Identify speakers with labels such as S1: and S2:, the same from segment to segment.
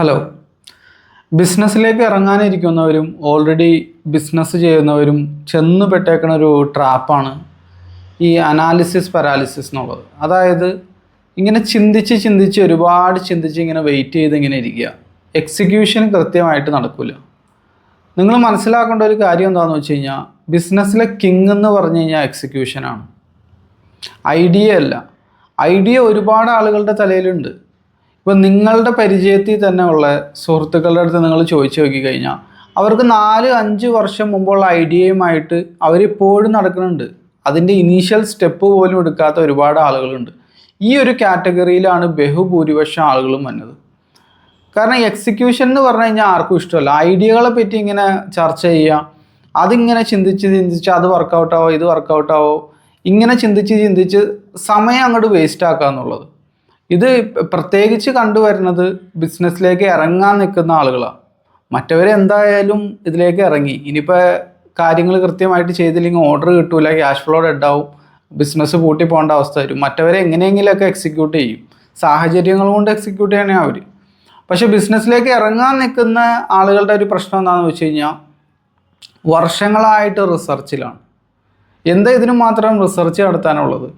S1: Hello. ബിസിനസ്സിലേക്ക് ഇറങ്ങാനിരിക്കുന്നവരും already business ചെയ്യുന്നവരും ചെന്ന് പെട്ടേക്കണ ഒരു ട്രാപ്പാണ് ഈ അനാലിസിസ് പാരാലിസിസ് എന്നുള്ളത്. അതായത് ഇങ്ങനെ ചിന്തിച്ച് ചിന്തിച്ച് ഒരുപാട് ചിന്തിച്ച് ഇങ്ങനെ വെയിറ്റ് ചെയ്ത് ഇങ്ങനെ ഇരിക്കുക. എക്സിക്യൂഷൻ കൃത്യമായിട്ട് നടക്കില്ല നിങ്ങൾ മനസ്സിലാക്കേണ്ട ഒരു കാര്യം എന്താണെന്ന് വെച്ച് കഴിഞ്ഞാൽ ബിസിനസ്സിലെ കിങ് എന്ന് പറഞ്ഞു കഴിഞ്ഞാൽ എക്സിക്യൂഷനാണ് ഐഡിയ അല്ല. ഐഡിയ ഒരുപാട് ആളുകളുടെ തലയിലുണ്ട്. ഇപ്പം നിങ്ങളുടെ പരിചയത്തിൽ തന്നെ ഉള്ള സുഹൃത്തുക്കളുടെ അടുത്ത് നിങ്ങൾ ചോദിച്ചു നോക്കി കഴിഞ്ഞാൽ അവർക്ക് നാല് അഞ്ച് വർഷം മുമ്പുള്ള ഐഡിയയുമായിട്ട് അവരിപ്പോഴും നടക്കുന്നുണ്ട്. അതിന്റെ ഇനീഷ്യൽ സ്റ്റെപ്പ് പോലും എടുക്കാത്ത ഒരുപാട് ആളുകളുണ്ട്. ഈ ഒരു കാറ്റഗറിയിലാണ് ബഹുഭൂരിപക്ഷം ആളുകളും വന്നത്. കാരണം എക്സിക്യൂഷൻ എന്ന് പറഞ്ഞു കഴിഞ്ഞാൽ ആർക്കും ഇഷ്ടമല്ല. ഐഡിയകളെ പറ്റി ഇങ്ങനെ ചർച്ച ചെയ്യുക അതിങ്ങനെ ചിന്തിച്ച് ചിന്തിച്ച് അത് വർക്കൗട്ടാവോ ഇത് വർക്കൗട്ടാവോ ഇങ്ങനെ ചിന്തിച്ച് ചിന്തിച്ച് സമയം അങ്ങോട്ട് വേസ്റ്റ് ആക്കുക എന്നുള്ളത്. ഇത് പ്രത്യേകിച്ച് കണ്ടുവരുന്നത് ബിസിനസ്സിലേക്ക് ഇറങ്ങാൻ നിൽക്കുന്ന ആളുകളാണ്. മറ്റവരെന്തായാലും ഇതിലേക്ക് ഇറങ്ങി. ഇനിയിപ്പോൾ കാര്യങ്ങൾ കൃത്യമായിട്ട് ചെയ്തില്ലെങ്കിൽ ഓർഡർ കിട്ടൂല ക്യാഷ് ഫ്ലോ ഡെഡ് ആവും ബിസിനസ് പൂട്ടി പോകേണ്ട അവസ്ഥ വരും. മറ്റവരെ എങ്ങനെയെങ്കിലുമൊക്കെ എക്സിക്യൂട്ട് ചെയ്യും. സാഹചര്യങ്ങൾ കൊണ്ട് എക്സിക്യൂട്ട് ചെയ്യണേ അവർ പക്ഷെ ബിസിനസ്സിലേക്ക് ഇറങ്ങാൻ നിൽക്കുന്ന ആളുകളുടെ ഒരു പ്രശ്നം എന്താണെന്ന് വെച്ച് കഴിഞ്ഞാൽ വർഷങ്ങളായിട്ട് റിസർച്ചിലാണ് എന്താ ഇതിനു മാത്രം റിസർച്ച് നടത്താനുള്ളത്?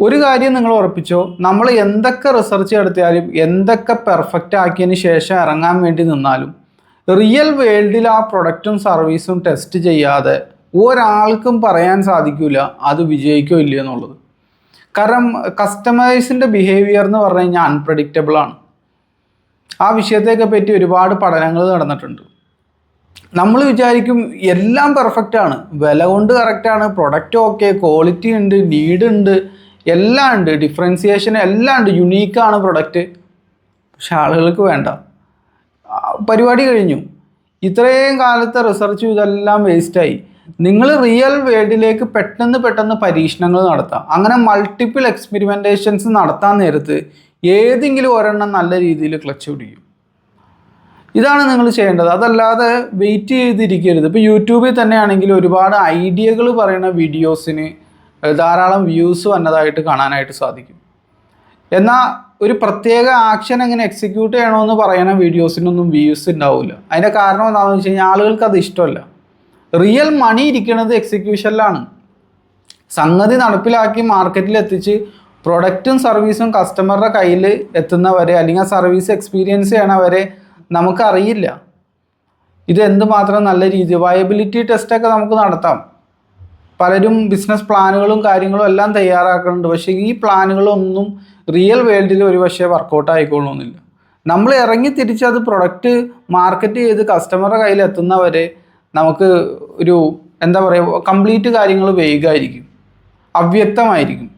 S1: ഒരു കാര്യം നിങ്ങൾ ഉറപ്പിച്ചോ നമ്മൾ എന്തൊക്കെ റിസർച്ച് നടത്തിയാലും എന്തൊക്കെ പെർഫെക്റ്റ് ആക്കിയതിന് ശേഷം ഇറങ്ങാൻ വേണ്ടി നിന്നാലും റിയൽ വേൾഡിൽ ആ പ്രൊഡക്റ്റും സർവീസും ടെസ്റ്റ് ചെയ്യാതെ ഒരാൾക്കും പറയാൻ സാധിക്കില്ല അത് വിജയിക്കോ ഇല്ല എന്നുള്ളത്. കാരണം കസ്റ്റമേഴ്സിന്റെ ബിഹേവിയർ എന്ന് പറഞ്ഞു കഴിഞ്ഞാൽ അൺപ്രഡിക്റ്റബിൾ ആണ്. ആ വിഷയത്തെയൊക്കെ പറ്റി ഒരുപാട് പഠനങ്ങൾ നടന്നിട്ടുണ്ട്. നമ്മൾ വിചാരിക്കും എല്ലാം പെർഫെക്റ്റ് ആണ്. വില കൊണ്ട് കറക്റ്റ് ആണ്. പ്രൊഡക്റ്റ് ഓക്കെ ക്വാളിറ്റി ഉണ്ട് നീഡ് ഉണ്ട്. എല്ലാം ഉണ്ട്. ഡിഫറൻസിയേഷൻ എല്ലാം ഉണ്ട്. യുണീക്കാണ് പ്രൊഡക്റ്റ് പക്ഷെ ആളുകൾക്ക് വേണ്ട. പരിപാടി കഴിഞ്ഞു. ഇത്രയും കാലത്തെ റിസർച്ചും ഇതെല്ലാം വേസ്റ്റായി നിങ്ങൾ റിയൽ വേൾഡിലേക്ക് പെട്ടെന്ന് പെട്ടെന്ന് പരീക്ഷണങ്ങൾ നടത്താം. അങ്ങനെ മൾട്ടിപ്പിൾ എക്സ്പെരിമെന്റേഷൻസ് നടത്താൻ നേരത്ത് ഏതെങ്കിലും ഒരെണ്ണം നല്ല രീതിയിൽ ക്ലച്ച് പിടിക്കും. ഇതാണ് നിങ്ങൾ ചെയ്യേണ്ടത്. അതല്ലാതെ വെയിറ്റ് ചെയ്തിരിക്കരുത്. ഇപ്പോൾ യൂട്യൂബിൽ തന്നെയാണെങ്കിൽ ഒരുപാട് ഐഡിയകൾ പറയുന്ന വീഡിയോസിന് ധാരാളം വ്യൂസ് വന്നതായിട്ട് കാണാനായിട്ട് സാധിക്കും. എന്നാൽ ഒരു പ്രത്യേക ആക്ഷൻ എങ്ങനെ എക്സിക്യൂട്ട് ചെയ്യണമെന്ന് പറയുന്ന വീഡിയോസിനൊന്നും വ്യൂസ് ഉണ്ടാവില്ല അതിന്റെ കാരണം എന്താണെന്ന് വെച്ച് കഴിഞ്ഞാൽ ആളുകൾക്ക് അത് ഇഷ്ടമല്ല. റിയൽ മണി ഇരിക്കുന്നത് എക്സിക്യൂഷനിലാണ് സംഗതി നടപ്പിലാക്കി മാർക്കറ്റിൽ എത്തിച്ച് പ്രൊഡക്റ്റും സർവീസും കസ്റ്റമറുടെ കയ്യിൽ എത്തുന്നവരെ അല്ലെങ്കിൽ സർവീസ് എക്സ്പീരിയൻസ് ചെയ്യണവരെ നമുക്കറിയില്ല. ഇത് എന്തുമാത്രം നല്ല രീതി വയബിലിറ്റി ടെസ്റ്റൊക്കെ നമുക്ക് നടത്താം. പലരും ബിസിനസ് പ്ലാനുകളും കാര്യങ്ങളും എല്ലാം തയ്യാറാക്കുന്നുണ്ട്. പക്ഷേ ഈ പ്ലാനുകളൊന്നും റിയൽ വേൾഡിൽ ഒരു പക്ഷേ വർക്കൗട്ട് ആയിക്കൊള്ളണമെന്നില്ല നമ്മൾ ഇറങ്ങി തിരിച്ച് അത് പ്രൊഡക്റ്റ് മാർക്കറ്റ് ചെയ്ത് കസ്റ്റമറുടെ കയ്യിൽ എത്തുന്നവരെ നമുക്ക് ഒരു എന്താ പറയുക കംപ്ലീറ്റ് കാര്യങ്ങൾ വേഗമായിരിക്കും അവ്യക്തമായിരിക്കും.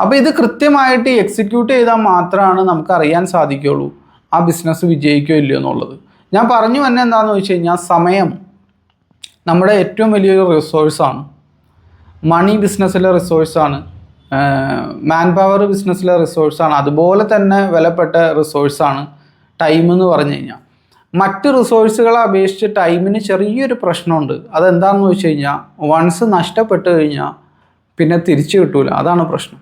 S1: അപ്പോൾ ഇത് കൃത്യമായിട്ട് എക്സിക്യൂട്ട് ചെയ്താൽ മാത്രമാണ് നമുക്ക് അറിയാൻ സാധിക്കുകയുള്ളൂ ആ ബിസിനസ് വിജയിക്കുമോ ഇല്ലയോ എന്നുള്ളത്. ഞാൻ പറഞ്ഞു തന്നെ എന്താണെന്ന് വെച്ച് കഴിഞ്ഞാൽ സമയം. നമ്മുടെ ഏറ്റവും വലിയൊരു റിസോഴ്സാണ് മണി ബിസിനസ്സിലെ റിസോഴ്സാണ് മാൻ പവർ ബിസിനസ്സിലെ റിസോഴ്സാണ് അതുപോലെ തന്നെ വിലപ്പെട്ട റിസോഴ്സാണ് ടൈം എന്ന് പറഞ്ഞു കഴിഞ്ഞാൽ. മറ്റ് റിസോഴ്സുകളെ അപേക്ഷിച്ച് ടൈമിന് ചെറിയൊരു പ്രശ്നമുണ്ട്. അതെന്താണെന്ന് വെച്ച് കഴിഞ്ഞാൽ വൺസ് നഷ്ടപ്പെട്ട് കഴിഞ്ഞാൽ പിന്നെ തിരിച്ചു കിട്ടൂല. അതാണ് പ്രശ്നം.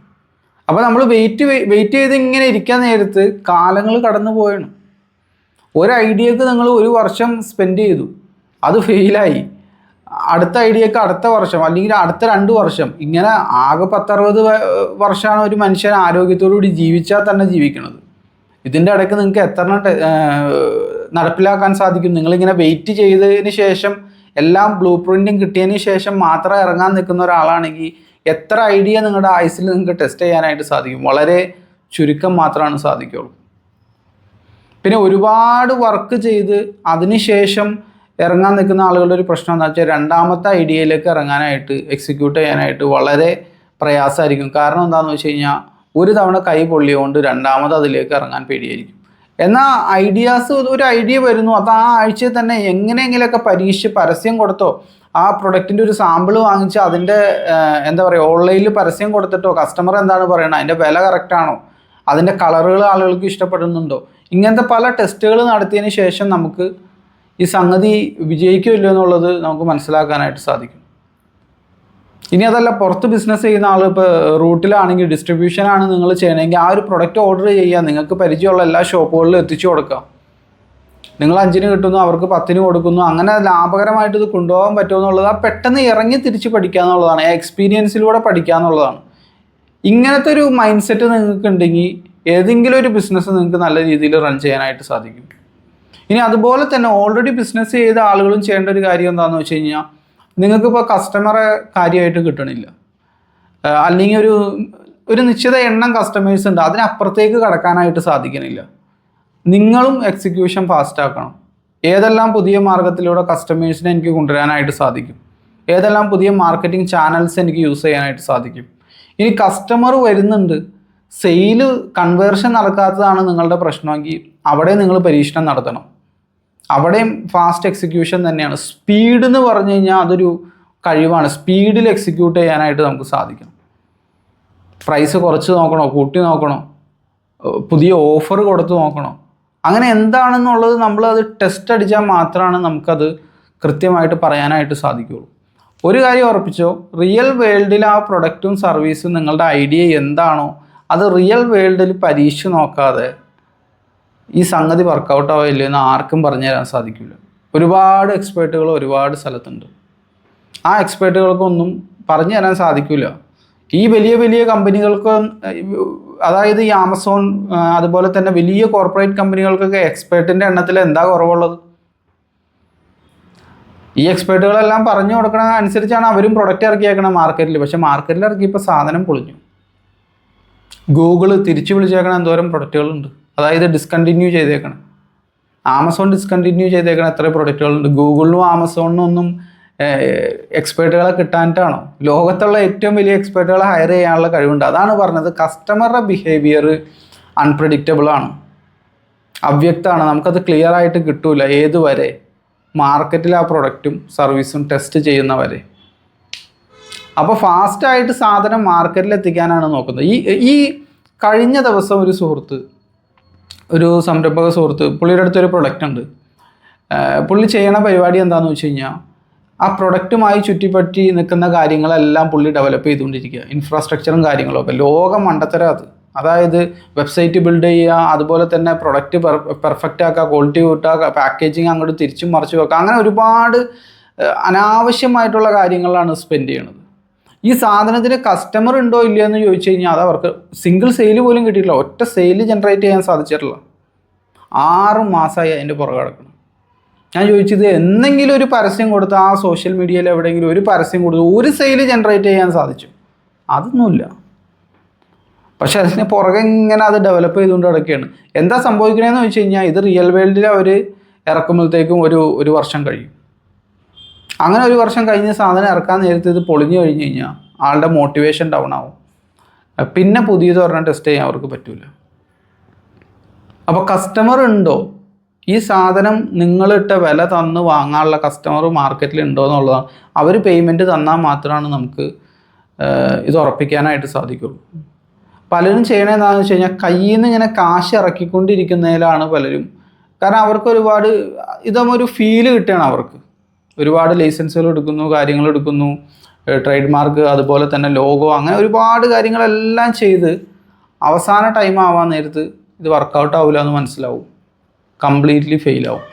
S1: അപ്പോൾ നമ്മൾ വെയിറ്റ് വെയിറ്റ് ചെയ്ത് ഇങ്ങനെ ഇരിക്കാൻ നേരത്ത് കാലങ്ങൾ കടന്നു പോയാണ്. ഒരു ഐഡിയക്ക് നിങ്ങൾ ഒരു വർഷം സ്പെൻഡ് ചെയ്തു. അത് ഫെയിലായി അടുത്ത ഐഡിയക്ക് അടുത്ത വർഷം അല്ലെങ്കിൽ അടുത്ത രണ്ട് വർഷം ഇങ്ങനെ ആകെ പത്തറുപത് വർഷമാണ് ഒരു മനുഷ്യൻ ആരോഗ്യത്തോടു കൂടി ജീവിച്ചാൽ തന്നെ ജീവിക്കുന്നത്. ഇതിന്റെ ഇടയ്ക്ക് നിങ്ങൾക്ക് എത്ര നടപ്പിലാക്കാൻ സാധിക്കും? നിങ്ങളിങ്ങനെ വെയിറ്റ് ചെയ്തതിന് ശേഷം എല്ലാം ബ്ലൂ പ്രിന്റും കിട്ടിയതിന് ശേഷം മാത്രം ഇറങ്ങാൻ നിൽക്കുന്ന ഒരാളാണെങ്കിൽ എത്ര ഐഡിയ നിങ്ങളുടെ ആയുസിൽ നിങ്ങൾക്ക് ടെസ്റ്റ് ചെയ്യാനായിട്ട് സാധിക്കും? വളരെ ചുരുക്കം മാത്രമാണ് സാധിക്കുള്ളൂ. പിന്നെ ഒരുപാട് വർക്ക് ചെയ്ത് അതിനുശേഷം ഇറങ്ങാൻ നിൽക്കുന്ന ആളുകളുടെ ഒരു പ്രശ്നം എന്താ വെച്ചാൽ രണ്ടാമത്തെ ഐഡിയയിലേക്ക് ഇറങ്ങാനായിട്ട് എക്സിക്യൂട്ട് ചെയ്യാനായിട്ട് വളരെ പ്രയാസമായിരിക്കും. കാരണം എന്താണെന്ന് വെച്ച് കഴിഞ്ഞാൽ ഒരു തവണ കൈ പൊള്ളിയുകൊണ്ട് രണ്ടാമത് അതിലേക്ക് ഇറങ്ങാൻ പേടിയായിരിക്കും. എന്നാൽ ഐഡിയാസ് ഒരു ഐഡിയ വരുന്നു. അത് ആ ആഴ്ചയിൽ തന്നെ എങ്ങനെയെങ്കിലുമൊക്കെ പരീക്ഷിച്ച് പരസ്യം കൊടുത്തോ ആ പ്രൊഡക്റ്റിന്റെ ഒരു സാമ്പിൾ വാങ്ങിച്ച് അതിന്റെ എന്താ പറയുക ഓൺലൈനിൽ പരസ്യം കൊടുത്തിട്ടോ കസ്റ്റമർ എന്താണ് പറയുന്നത് അതിന്റെ വില കറക്റ്റാണോ അതിന്റെ കളറുകൾ ആളുകൾക്ക് ഇഷ്ടപ്പെടുന്നുണ്ടോ ഇങ്ങനത്തെ പല ടെസ്റ്റുകൾ നടത്തിയതിന് ശേഷം നമുക്ക് ഈ സംഗതി വിജയിക്കുമല്ലോ എന്നുള്ളത് നമുക്ക് മനസ്സിലാക്കാനായിട്ട് സാധിക്കും. ഇനി അതല്ല പുറത്ത് ബിസിനസ് ചെയ്യുന്ന ആൾ ഇപ്പോൾ റൂട്ടിലാണെങ്കിൽ ഡിസ്ട്രിബ്യൂഷനാണ് നിങ്ങൾ ചെയ്യണമെങ്കിൽ ആ ഒരു പ്രൊഡക്റ്റ് ഓർഡർ ചെയ്യുക. നിങ്ങൾക്ക് പരിചയമുള്ള എല്ലാ ഷോപ്പുകളിലും എത്തിച്ചു കൊടുക്കുക. നിങ്ങൾ അഞ്ചിന് കിട്ടുന്നു അവർക്ക് പത്തിന് കൊടുക്കുന്നു അങ്ങനെ ലാഭകരമായിട്ട് ഇത് കൊണ്ടുപോകാൻ പറ്റുമോ എന്നുള്ളത് ആ പെട്ടെന്ന് ഇറങ്ങി തിരിച്ച് പഠിക്കുക എന്നുള്ളതാണ്. ആ എക്സ്പീരിയൻസിലൂടെ പഠിക്കുക എന്നുള്ളതാണ്. ഇങ്ങനത്തെ ഒരു മൈൻഡ് സെറ്റ് നിങ്ങൾക്ക് ഉണ്ടെങ്കിൽ ഏതെങ്കിലും ഒരു ബിസിനസ് നിങ്ങൾക്ക് നല്ല രീതിയിൽ റൺ ചെയ്യാനായിട്ട് സാധിക്കും. ഇനി അതുപോലെ തന്നെ ഓൾറെഡി ബിസിനസ് ചെയ്ത ആളുകളും ചെയ്യേണ്ട ഒരു കാര്യം എന്താണെന്ന് വെച്ച് കഴിഞ്ഞാൽ നിങ്ങൾക്കിപ്പോൾ കസ്റ്റമറെ കാര്യമായിട്ട് കിട്ടണില്ല. അല്ലെങ്കിൽ ഒരു ഒരു നിശ്ചിത എണ്ണം കസ്റ്റമേഴ്സ് ഉണ്ട് അതിനപ്പുറത്തേക്ക് കടക്കാനായിട്ട് സാധിക്കണില്ല. നിങ്ങളും എക്സിക്യൂഷൻ ഫാസ്റ്റ് ആക്കണം. ഏതെല്ലാം പുതിയ മാർഗത്തിലൂടെ കസ്റ്റമേഴ്സിനെ എനിക്ക് കൊണ്ടുവരാനായിട്ട് സാധിക്കും? ഏതെല്ലാം പുതിയ മാർക്കറ്റിംഗ് ചാനൽസ് എനിക്ക് യൂസ് ചെയ്യാനായിട്ട് സാധിക്കും? ഇനി കസ്റ്റമർ വരുന്നുണ്ട് സെയിൽ കൺവേർഷൻ നടക്കാത്തതാണ് നിങ്ങളുടെ പ്രശ്നമെങ്കിൽ അവിടെ നിങ്ങൾ പരീക്ഷണം നടത്തണം. അവിടെയും ഫാസ്റ്റ് എക്സിക്യൂഷൻ തന്നെയാണ്. സ്പീഡ് എന്ന് പറഞ്ഞു കഴിഞ്ഞാൽ അതൊരു കഴിവാണ്. സ്പീഡിൽ എക്സിക്യൂട്ട് ചെയ്യാനായിട്ട് നമുക്ക് സാധിക്കണം. പ്രൈസ് കുറച്ച് നോക്കണോ? കൂട്ടി നോക്കണോ? പുതിയ ഓഫർ കൊടുത്ത് നോക്കണോ? അങ്ങനെ എന്താണെന്നുള്ളത് നമ്മൾ അത് ടെസ്റ്റ് അടിച്ചാൽ മാത്രമാണ് നമുക്കത് കൃത്യമായിട്ട് പറയാനായിട്ട് സാധിക്കുകയുള്ളൂ. ഒരു കാര്യം ഉറപ്പിച്ചോ? റിയൽ വേൾഡിൽ ആ പ്രൊഡക്റ്റും സർവീസും നിങ്ങളുടെ ഐഡിയ എന്താണോ അത് റിയൽ വേൾഡിൽ പരീക്ഷ നോക്കാതെ ഈ സംഗതി വർക്കൗട്ട് ആവില്ല എന്ന് ആർക്കും പറഞ്ഞു തരാൻ സാധിക്കില്ല. ഒരുപാട് എക്സ്പേർട്ടുകൾ ഒരുപാട് സ്ഥലത്തുണ്ട്. ആ എക്സ്പേർട്ടുകൾക്കൊന്നും പറഞ്ഞു തരാൻ സാധിക്കില്ല ഈ വലിയ വലിയ കമ്പനികൾക്ക് അതായത് ഈ ആമസോൺ അതുപോലെ തന്നെ വലിയ കോർപ്പറേറ്റ് കമ്പനികൾക്കൊക്കെ എക്സ്പേർട്ടിന്റെ എണ്ണത്തിൽ എന്താ കുറവുള്ളത്? ഈ എക്സ്പേർട്ടുകളെല്ലാം പറഞ്ഞു കൊടുക്കണ അനുസരിച്ചാണ് അവരും പ്രൊഡക്റ്റ് ഇറക്കിയേക്കണം മാർക്കറ്റിൽ പക്ഷേ മാർക്കറ്റിൽ ഇറക്കിയപ്പോൾ സാധനം പൊളിഞ്ഞു. ഗൂഗിൾ തിരിച്ചു വിളിച്ചേക്കണ എന്തോരം പ്രൊഡക്റ്റുകളുണ്ട് അതായത് ഡിസ്കണ്ടിന്യൂ ചെയ്തേക്കണം. ആമസോൺ ഡിസ്കണ്ടിന്യൂ ചെയ്തേക്കണ എത്ര പ്രൊഡക്റ്റുകളുണ്ട് ഗൂഗിളിനും ആമസോണിനും ഒന്നും എക്സ്പേർട്ടുകളെ കിട്ടാനിട്ടാണോ ലോകത്തുള്ള ഏറ്റവും വലിയ എക്സ്പേർട്ടുകളെ ഹയർ ചെയ്യാനുള്ള കഴിവുണ്ട്. അതാണ് പറഞ്ഞത് കസ്റ്റമറുടെ ബിഹേവിയർ അൺപ്രഡിക്റ്റബിൾ ആണ്. അവ്യക്തമാണ്. നമുക്കത് ക്ലിയർ ആയിട്ട് കിട്ടൂല ഏതുവരെ മാർക്കറ്റിൽ ആ പ്രൊഡക്റ്റും സർവീസും ടെസ്റ്റ് ചെയ്യുന്നവരെ അപ്പോൾ ഫാസ്റ്റായിട്ട് സാധനം മാർക്കറ്റിൽ എത്തിക്കാനാണ് നോക്കുന്നത്. ഈ ഈ കഴിഞ്ഞ ദിവസം ഒരു സുഹൃത്ത് ഒരു സംരംഭക സുഹൃത്ത് പുള്ളിയുടെ അടുത്തൊരു പ്രൊഡക്റ്റ് ഉണ്ട്. പുള്ളി ചെയ്യണ പരിപാടി എന്താണെന്ന് വെച്ച് കഴിഞ്ഞാൽ ആ പ്രൊഡക്റ്റുമായി ചുറ്റിപ്പറ്റി നിൽക്കുന്ന കാര്യങ്ങളെല്ലാം പുള്ളി ഡെവലപ്പ് ചെയ്തുകൊണ്ടിരിക്കുക. ഇൻഫ്രാസ്ട്രക്ചറും കാര്യങ്ങളും ഒക്കെ. ലോകം മണ്ടത്തരം അത്. അതായത് വെബ്സൈറ്റ് ബിൽഡ് ചെയ്യുക അതുപോലെ തന്നെ പ്രൊഡക്റ്റ് പെർഫെക്റ്റ് ആക്കുക ക്വാളിറ്റി കൂട്ടുക പാക്കേജിങ് അങ്ങോട്ട് തിരിച്ചും മറിച്ചു വെക്കുക അങ്ങനെ ഒരുപാട് അനാവശ്യമായിട്ടുള്ള കാര്യങ്ങളാണ് സ്പെൻഡ് ചെയ്യണത്. ഈ സാധനത്തിന് കസ്റ്റമർ ഉണ്ടോ ഇല്ലയോ എന്ന് ചോദിച്ചു കഴിഞ്ഞാൽ അത് അവർക്ക് സിംഗിൾ സെയിൽ പോലും കിട്ടിയിട്ടില്ല. ഒറ്റ സെയിൽ ജനറേറ്റ് ചെയ്യാൻ സാധിച്ചിട്ടില്ല. ആറ് മാസമായി അതിന്റെ പുറകെ കിടക്കണം ഞാൻ ചോദിച്ചത് എന്തെങ്കിലും ഒരു പരസ്യം കൊടുത്ത് ആ സോഷ്യൽ മീഡിയയിൽ എവിടെയെങ്കിലും ഒരു പരസ്യം കൊടുത്ത് ഒരു സെയിൽ ജനറേറ്റ് ചെയ്യാൻ സാധിച്ചു? അതൊന്നുമില്ല. പക്ഷേ അതിന് പുറകെ ഇങ്ങനെ അത് ഡെവലപ്പ് ചെയ്തുകൊണ്ട് കിടക്കുകയാണ് എന്താ സംഭവിക്കണേന്ന് വെച്ച് കഴിഞ്ഞാൽ ഇത് റിയൽ വേൾഡിൽ അവർ ഇറക്കുമ്പോഴത്തേക്കും ഒരു ഒരു വർഷം കഴിയും. അങ്ങനെ ഒരു വർഷം കഴിഞ്ഞ് സാധനം ഇറക്കാൻ നേരത്തെ ഇത് പൊളിഞ്ഞു കഴിഞ്ഞ് കഴിഞ്ഞാൽ ആളുടെ മോട്ടിവേഷൻ ഡൗൺ ആവും. പിന്നെ പുതിയത് പറഞ്ഞാൽ ടെസ്റ്റ് ചെയ്യാൻ അവർക്ക് പറ്റില്ല അപ്പോൾ കസ്റ്റമർ ഉണ്ടോ? ഈ സാധനം നിങ്ങളിട്ട വില തന്ന് വാങ്ങാനുള്ള കസ്റ്റമർ മാർക്കറ്റിൽ ഉണ്ടോ എന്നുള്ളതാണ്. അവർ പേയ്മെന്റ് തന്നാൽ മാത്രമാണ് നമുക്ക് ഇത് ഉറപ്പിക്കാനായിട്ട് സാധിക്കുള്ളൂ. പലരും ചെയ്യണതെന്താണെന്ന് വെച്ച് കഴിഞ്ഞാൽ കയ്യിൽ നിന്ന് ഇങ്ങനെ കാശ് ഇറക്കിക്കൊണ്ടിരിക്കുന്നതിലാണ് പലരും. കാരണം അവർക്ക് ഒരുപാട് ഇതൊരു ഫീൽ കിട്ടുകയാണ് അവർക്ക്. ഒരുപാട് ലൈസൻസുകൾ എടുക്കുന്നു കാര്യങ്ങൾ എടുക്കുന്നു ട്രേഡ് മാർക്ക് അതുപോലെ തന്നെ ലോഗോ അങ്ങനെ ഒരുപാട് കാര്യങ്ങളെല്ലാം ചെയ്ത് അവസാന ടൈം ആവാൻ നേരത്ത് ഇത് വർക്കൗട്ട് ആവില്ല എന്ന് മനസ്സിലാവും. കംപ്ലീറ്റ്ലി ഫെയിലാവും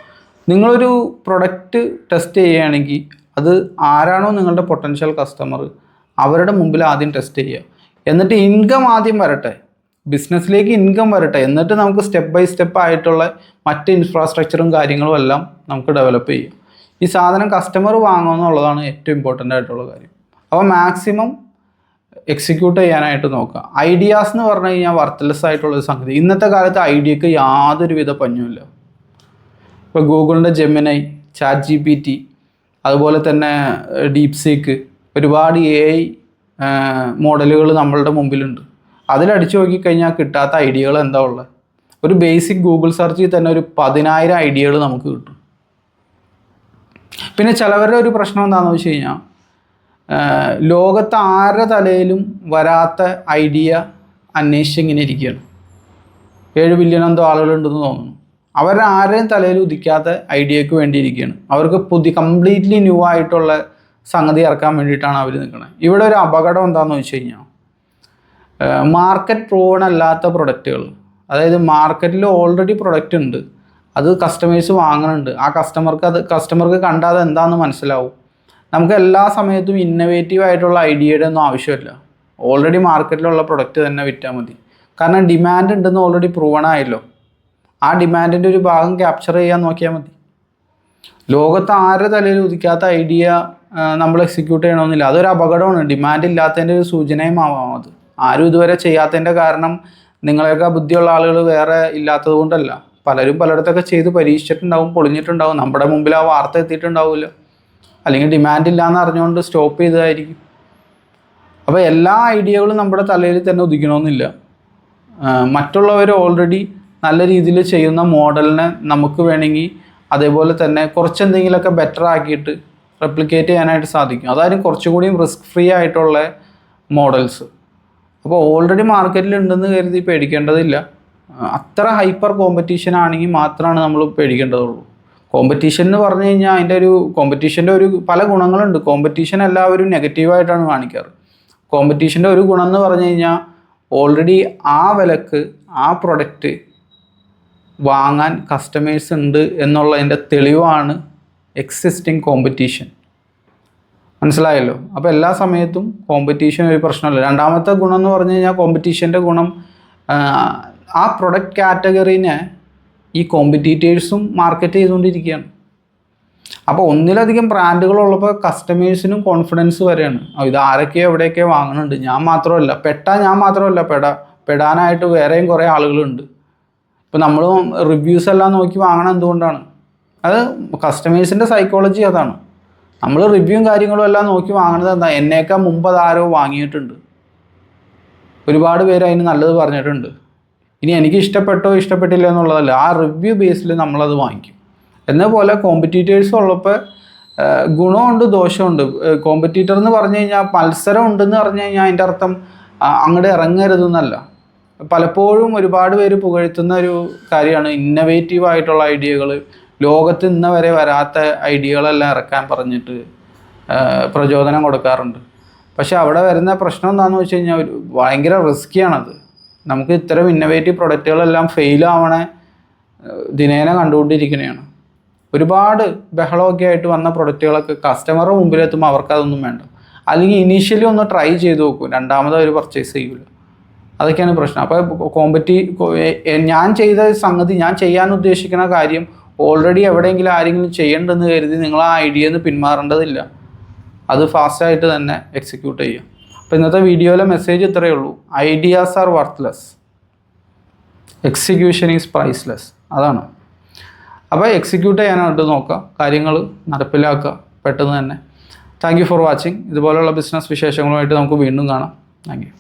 S1: നിങ്ങളൊരു പ്രൊഡക്റ്റ് ടെസ്റ്റ് ചെയ്യുകയാണെങ്കിൽ അത് ആരാണോ നിങ്ങളുടെ പൊട്ടൻഷ്യൽ കസ്റ്റമർ അവരുടെ മുമ്പിൽ ആദ്യം ടെസ്റ്റ് ചെയ്യുക. എന്നിട്ട് ഇൻകം ആദ്യം വരട്ടെ. ബിസിനസ്സിലേക്ക് ഇൻകം വരട്ടെ. എന്നിട്ട് നമുക്ക് സ്റ്റെപ്പ് ബൈ സ്റ്റെപ്പ് ആയിട്ടുള്ള മറ്റ് ഇൻഫ്രാസ്ട്രക്ചറും കാര്യങ്ങളും എല്ലാം നമുക്ക് ഡെവലപ്പ് ചെയ്യാം. ഈ സാധനം കസ്റ്റമർ വാങ്ങുമെന്നുള്ളതാണ് ഏറ്റവും ഇമ്പോർട്ടന്റ് ആയിട്ടുള്ള കാര്യം. അപ്പോൾ മാക്സിമം എക്സിക്യൂട്ട് ചെയ്യാനായിട്ട് നോക്കുക. ഐഡിയാസ് എന്ന് പറഞ്ഞു കഴിഞ്ഞാൽ വർത്തലെസ് ആയിട്ടുള്ള ഒരു സംഗതി. ഇന്നത്തെ കാലത്ത് ഐഡിയക്ക് യാതൊരുവിധ പഞ്ഞുമില്ല. ഇപ്പോൾ ഗൂഗിളിന്റെ Gemini chat G P T അതുപോലെ തന്നെ ഡീപ് സീക്ക് ഒരുപാട് എ ഐ മോഡലുകൾ നമ്മളുടെ മുമ്പിലുണ്ട്. അതിലടിച്ചു നോക്കിക്കഴിഞ്ഞാൽ കിട്ടാത്ത ഐഡിയകൾ എന്താ ഉള്ളത്? ഒരു ബേസിക് ഗൂഗിൾ സെർച്ചിൽ തന്നെ ഒരു പതിനായിരം ഐഡിയകൾ നമുക്ക് കിട്ടും. പിന്നെ ചിലവരുടെ ഒരു പ്രശ്നം എന്താണെന്ന് വെച്ച് കഴിഞ്ഞാൽ ലോകത്ത് ആരുടെ തലയിലും വരാത്ത ഐഡിയ അന്വേഷിച്ച് ഇങ്ങനെ ഇരിക്കുകയാണ്. ഏഴ് ബില്യൺ എന്തോ ആളുകളുണ്ടെന്ന് തോന്നുന്നു. അവരുടെ ആരുടെയും തലയിൽ ഉദിക്കാത്ത ഐഡിയക്ക് വേണ്ടി ഇരിക്കുകയാണ്. അവർക്ക് പുതിയ കംപ്ലീറ്റ്ലി ന്യൂ ആയിട്ടുള്ള സംഗതി ഇറക്കാൻ വേണ്ടിയിട്ടാണ് അവർ നിൽക്കുന്നത് ഇവിടെ ഒരു അപകടം എന്താണെന്ന് വെച്ച് കഴിഞ്ഞാൽ മാർക്കറ്റ് പ്രൂവൺ അല്ലാത്ത പ്രൊഡക്റ്റുകൾ അതായത് മാർക്കറ്റിൽ ഓൾറെഡി പ്രൊഡക്റ്റ് ഉണ്ട്. അത് കസ്റ്റമേഴ്സ് വാങ്ങുന്നുണ്ട് ആ കസ്റ്റമർക്ക് അത് കസ്റ്റമർക്ക് കണ്ടാൽ എന്താണെന്ന് മനസ്സിലാവും. നമുക്ക് എല്ലാ സമയത്തും ഇന്നവേറ്റീവ് ആയിട്ടുള്ള ഐഡിയയുടെ ഒന്നും ആവശ്യമില്ല. ഓൾറെഡി മാർക്കറ്റിലുള്ള പ്രൊഡക്റ്റ് തന്നെ വിറ്റാൽ മതി. കാരണം ഡിമാൻഡ് ഉണ്ടെന്ന് ഓൾറെഡി പ്രൂവണായല്ലോ ആ ഡിമാൻഡിന്റെ ഒരു ഭാഗം ക്യാപ്ചർ ചെയ്യാൻ നോക്കിയാൽ മതി. ലോകത്ത് ആരുടെ തലയിൽ ഉദിക്കാത്ത ഐഡിയ നമ്മൾ എക്സിക്യൂട്ട് ചെയ്യണമെന്നില്ല. അതൊരു അപകടമാണ്. ഡിമാൻഡ് ഇല്ലാത്തതിന്റെ ഒരു സൂചനയും ആവാം അത്. ആരും ഇതുവരെ ചെയ്യാത്തതിന്റെ കാരണം നിങ്ങളെയൊക്കെ ബുദ്ധിയുള്ള ആളുകൾ വേറെ ഇല്ലാത്തത് കൊണ്ടല്ല. പലരും പലയിടത്തൊക്കെ ചെയ്ത് പരീക്ഷിച്ചിട്ടുണ്ടാവും പൊളിഞ്ഞിട്ടുണ്ടാവും. നമ്മുടെ മുമ്പിൽ ആ വാർത്ത എത്തിയിട്ടുണ്ടാവില്ല. അല്ലെങ്കിൽ ഡിമാൻഡ് ഇല്ല എന്ന് അറിഞ്ഞുകൊണ്ട് സ്റ്റോപ്പ് ചെയ്തതായിരിക്കും. അപ്പോൾ എല്ലാ ഐഡിയകളും നമ്മുടെ തലയിൽ തന്നെ ഉദിക്കണമെന്നില്ല. മറ്റുള്ളവർ ഓൾറെഡി നല്ല രീതിയിൽ ചെയ്യുന്ന മോഡലിനെ നമുക്ക് വേണമെങ്കിൽ അതേപോലെ തന്നെ കുറച്ച് എന്തെങ്കിലുമൊക്കെ ബെറ്റർ ആക്കിയിട്ട് റെപ്ലിക്കേറ്റ് ചെയ്യാനായിട്ട് സാധിക്കും. അതായത് കുറച്ചുകൂടിയും റിസ്ക് ഫ്രീ ആയിട്ടുള്ള മോഡൽസ് അപ്പോൾ ഓൾറെഡി മാർക്കറ്റിൽ ഉണ്ടെന്ന് കരുതി പേടിക്കേണ്ടതില്ല. അത്ര ഹൈപ്പർ കോമ്പറ്റീഷൻ ആണെങ്കിൽ മാത്രമാണ് നമ്മൾ പേടിക്കേണ്ടതുള്ളൂ. കോമ്പറ്റീഷൻ എന്ന് പറഞ്ഞു കഴിഞ്ഞാൽ അതിന്റെ ഒരു കോമ്പറ്റീഷന്റെ ഒരു പല ഗുണങ്ങളുണ്ട്. കോമ്പറ്റീഷൻ എല്ലാവരും നെഗറ്റീവായിട്ടാണ് കാണിക്കാറ്. കോമ്പറ്റീഷന്റെ ഒരു ഗുണം എന്ന് പറഞ്ഞു കഴിഞ്ഞാൽ ഓൾറെഡി ആ വിലക്ക് ആ പ്രൊഡക്റ്റ് വാങ്ങാൻ കസ്റ്റമേഴ്സ് ഉണ്ട് എന്നുള്ളതിന്റെ തെളിവാണ് എക്സിസ്റ്റിംഗ് കോമ്പറ്റീഷൻ മനസ്സിലായല്ലോ? അപ്പോൾ എല്ലാ സമയത്തും കോമ്പറ്റീഷൻ ഒരു പ്രശ്നമല്ല. രണ്ടാമത്തെ ഗുണം എന്ന് പറഞ്ഞു കഴിഞ്ഞാൽ കോമ്പറ്റീഷന്റെ ഗുണം ആ, പ്രൊഡക്റ്റ് കാറ്റഗറീനെ ഈ കോമ്പറ്റീറ്റേഴ്സും മാർക്കറ്റ് ചെയ്തുകൊണ്ടിരിക്കുകയാണ്. അപ്പോൾ ഒന്നിലധികം ബ്രാൻഡുകളുള്ളപ്പോൾ കസ്റ്റമേഴ്സിനും കോൺഫിഡൻസ് വരെയാണ്. ഇത് ആരൊക്കെയോ എവിടെയൊക്കെയോ വാങ്ങുന്നുണ്ട് ഞാൻ മാത്രമല്ല പെട്ടാ ഞാൻ മാത്രമല്ല പെടാ പെടാനായിട്ട് വേറെയും കുറേ ആളുകളുണ്ട്. ഇപ്പോൾ നമ്മൾ റിവ്യൂസ് എല്ലാം നോക്കി വാങ്ങണം എന്തുകൊണ്ടാണ്? അത് കസ്റ്റമേഴ്സിന്റെ സൈക്കോളജി അതാണ്. നമ്മൾ റിവ്യൂവും കാര്യങ്ങളും എല്ലാം നോക്കി വാങ്ങുന്നത് എന്താ? എന്നേക്കാൾ മുമ്പ് അതാരോ വാങ്ങിയിട്ടുണ്ട്. ഒരുപാട് പേര് അതിന് നല്ലത് പറഞ്ഞിട്ടുണ്ട്. ഇനി എനിക്ക് ഇഷ്ടപ്പെട്ടോ ഇഷ്ടപ്പെട്ടില്ല എന്നുള്ളതല്ല ആ റിവ്യൂ ബേസിൽ നമ്മളത് വാങ്ങിക്കും. എന്നപോലെ കോമ്പറ്റീറ്റേഴ്സ് ഉള്ളപ്പോൾ ഗുണമുണ്ട് ദോഷമുണ്ട്. കോമ്പറ്റീറ്റർ എന്ന് പറഞ്ഞു കഴിഞ്ഞാൽ മത്സരം ഉണ്ടെന്ന് പറഞ്ഞു കഴിഞ്ഞാൽ അതിന്റെ അർത്ഥം അങ്ങോട്ട് ഇറങ്ങരുതെന്നല്ല. പലപ്പോഴും ഒരുപാട് പേര് പുകഴ്ത്തുന്ന ഒരു കാര്യമാണ് ഇന്നവേറ്റീവ് ആയിട്ടുള്ള ഐഡിയകൾ ലോകത്ത് ഇന്ന വരെ വരാത്ത ഐഡിയകളെല്ലാം ഇറക്കാൻ പറഞ്ഞിട്ട് പ്രചോദനം കൊടുക്കാറുണ്ട്. പക്ഷെ അവിടെ വരുന്ന പ്രശ്നം എന്താണെന്ന് വെച്ച് കഴിഞ്ഞാൽ ഭയങ്കര റിസ്ക്കിയാണത് നമുക്ക് ഇത്തരം ഇന്നവേറ്റീവ് പ്രൊഡക്റ്റുകളെല്ലാം ഫെയിൽ ദിനേന കണ്ടുകൊണ്ടിരിക്കുന്നതാണ് ഒരുപാട് ബഹളമൊക്കെ ആയിട്ട് വന്ന പ്രൊഡക്റ്റുകളൊക്കെ കസ്റ്റമറുടെ മുമ്പിലെത്തുമ്പോൾ അവർക്കതൊന്നും വേണ്ട. അല്ലെങ്കിൽ ഇനീഷ്യലി ഒന്ന് ട്രൈ ചെയ്ത് നോക്കും. രണ്ടാമത് അവർ പർച്ചേസ് ചെയ്യൂല. അതൊക്കെയാണ് പ്രശ്നം. അപ്പോൾ കോമ്പറ്റി ഞാൻ ചെയ്ത സംഗതി ഞാൻ ചെയ്യാൻ ഉദ്ദേശിക്കുന്ന കാര്യം ഓൾറെഡി എവിടെയെങ്കിലും ആരെങ്കിലും ചെയ്യേണ്ടെന്ന് കരുതി നിങ്ങൾ ആ ഐഡിയ നിന്ന് പിന്മാറേണ്ടതില്ല. അത് ഫാസ്റ്റായിട്ട് തന്നെ എക്സിക്യൂട്ട് ചെയ്യാം. അപ്പോൾ ഇന്നത്തെ വീഡിയോയിലെ മെസ്സേജ് ഇത്രയേ ഉള്ളൂ. Ideas are worthless execution is priceless അതാണ്. അപ്പോൾ എക്സിക്യൂട്ട് ചെയ്യാനായിട്ട് നോക്കുക. കാര്യങ്ങൾ നടപ്പിലാക്കുക. പെട്ടെന്ന് തന്നെ. താങ്ക് യു ഫോർ വാച്ചിങ് ഇതുപോലെയുള്ള ബിസിനസ് വിശേഷങ്ങളുമായിട്ട് നമുക്ക് വീണ്ടും കാണാം. Thank you